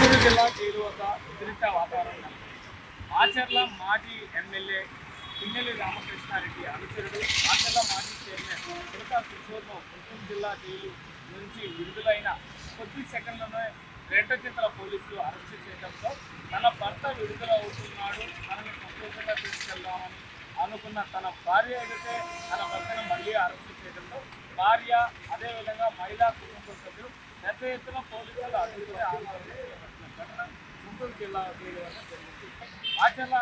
చిత్తూరు జిల్లా జైలు వద్ద ఉద్రిక్త వాతావరణం. ఆచర్ల మాజీ ఎమ్మెల్యే పిన్నెల్లి రామకృష్ణారెడ్డి అనుచరుడు ఆచర్ల మాజీ చైర్మన్ కులతా కిషోర్ను గుంటూరు జిల్లా జైలు నుంచి విడుదలైన కొద్ది సెకండ్లోనే చిత్ర పోలీసులు అరెస్టు చేయడంతో తన భర్త విడుదల అవుతున్నాడు. తనని సంతోషంగా తీసుకెళ్దామని అనుకున్న తన భార్య అయితే తన భర్తను మళ్ళీ అరెస్టు చేయడంతో భార్య అదేవిధంగా మహిళా కుటుంబ సభ్యులు పెద్ద ఎత్తున పోలీసులు అడ్డుకునే ఘటన గుంటూరు జిల్లా జరిగింది. ఆచర్ల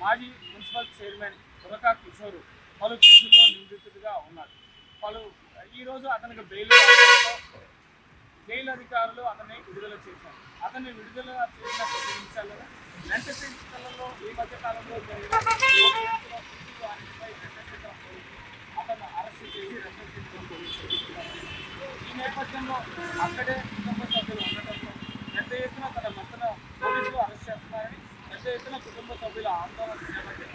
మాజీ మున్సిపల్ చైర్మన్ పురకా కిషోర్ పలు కేసుల్లో నిందితుడిగా ఉన్నాడు. పలు ఈరోజు అతనికి బెయిల్ జైలు అధికారులు అతన్ని విడుదల చేశారు. అతన్ని విడుదల చేసిన ప్రతి నిమిషాల్లో వెంట ఈ మధ్య కాలంలో జరిగిన ఓ కేసులో పుట్టిన వారిపై వెంటచిత్ర పోలీసులు అతను అరెస్ట్ చేసి వెంటచిత్ర పోలీసులు తీసుకున్నారు. ఈ నేపథ్యంలో అక్కడే కుటుంబ సభ్యులు ఉండటంతో పెద్ద ఎత్తున తన భర్తను పోలీసులు అరెస్ట్ చేస్తున్నారని పెద్ద ఎత్తున కుటుంబ సభ్యుల ఆందోళన చేపట్టి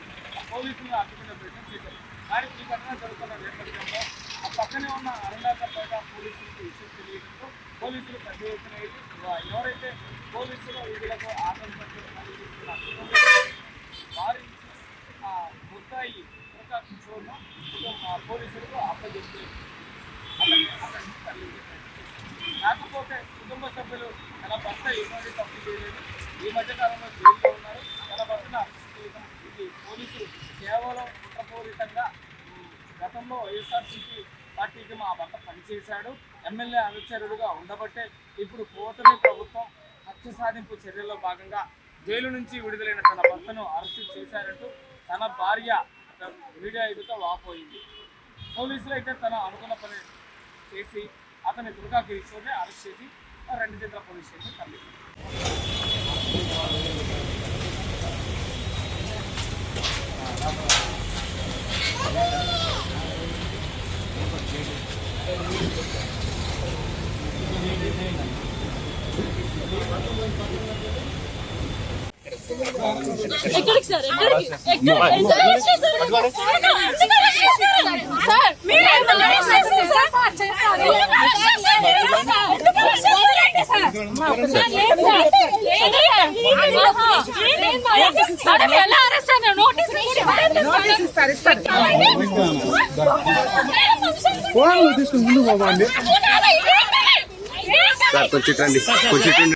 పోలీసులను అడ్డుకునే ప్రయత్నం చేశారు. కానీ ఈ ఘటన జరుగుతున్న నేపథ్యంలో ఆ పక్కనే ఉన్న అరుణాచల్పేట పోలీసులకు విషయం తెలియడంతో పోలీసులు పెద్ద ఎత్తున ఎవరైతే పోలీసులు వీళ్ళకు ఆటంకపడుతున్న వారి ఆ ముద్దాయి ఒక కిషోర్ను పోలీసులకు అప్పచెప్పి అతన్ని అక్కడి నుంచి తరలించే ప్రయత్నం చేశారు. కాకపోతే కుటుంబ సభ్యులు తన భర్త ఎటువంటి తప్పు చేయలేదు ఈ మధ్య కాలంలో జైల్లో ఉన్నారు. తన భర్తన ఇది పోలీసులు కేవలం కుట్రపూరితంగా గతంలో వైఎస్ఆర్సీపీ పార్టీకి మా భర్త పనిచేశాడు. ఎమ్మెల్యే అనుచరుడుగా ఉండబట్టే ఇప్పుడు కూటమి ప్రభుత్వం హత్య సాధింపు చర్యల్లో భాగంగా జైలు నుంచి విడుదలైన తన భర్తను అరెస్టు చేశారంటూ తన భార్య మీడియా ఎదుట వాపోయింది. పోలీసులు అయితే తన అనుకున్న పని చేసి అతని దుర్గా కిషోర్ని అరెస్ట్ చేసి రెండు చిత్ర పోలీస్ స్టేషన్ తరలించారు ఎక్కడికి సార్ ఎక్కడికి ఎక్కడ ఎలా అరెస్ట్ అయ్యారు? నోటీస్ ఇవ్వండి. ఫోన్ తీసుకుని ముందు పోవండి సార్ కొంచెం రండి కొంచెం రండి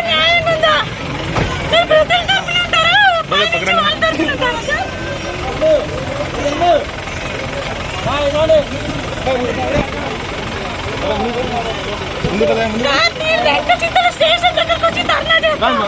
స్టేషన్ దగ్గరకు వచ్చి ధర్నా చేస్తారు.